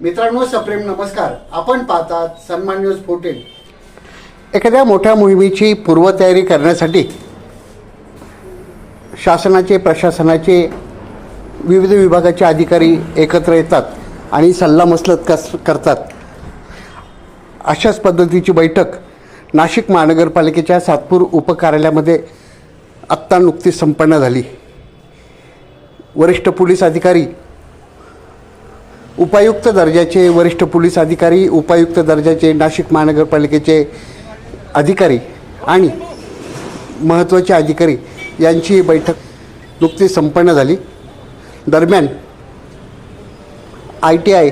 मित्रांनो सप्रेम नमस्कार. आपण पाहतात सन्मान न्यूज फोर्टीन एखाद्या मोठ्या मोहिमेची पूर्वतयारी करण्यासाठी शासनाचे प्रशासनाचे विविध विभागाचे अधिकारी एकत्र येतात आणि सल्लामसलत कस करतात. अशाच पद्धतीची बैठक नाशिक महानगरपालिकेच्या सातपूर उपकार्यालयामध्ये आत्ता नुकतीच संपन्न झाली. वरिष्ठ पोलीस अधिकारी उपायुक्त दर्जाचे वरिष्ठ पोलीस अधिकारी उपायुक्त दर्जाचे नाशिक महानगरपालिकेचे अधिकारी आणि महत्त्वाचे अधिकारी यांची बैठक नुकतीच संपन्न झाली. दरम्यान आय टी आय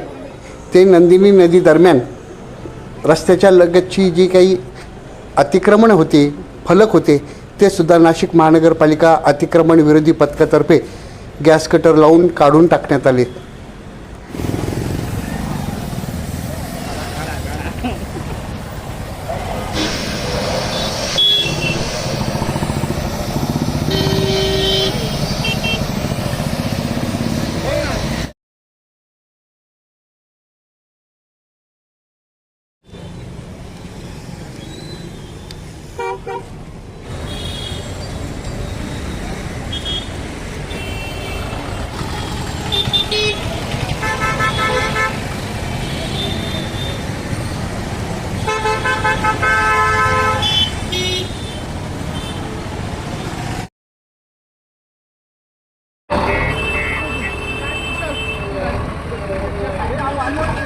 ते नंदिनी नदी दरम्यान रस्त्याच्या लगतची जी काही अतिक्रमण होते फलक होते ते सुद्धा नाशिक महानगरपालिका अतिक्रमण विरोधी पथकातर्फे गॅस कटर लावून काढून टाकण्यात आले.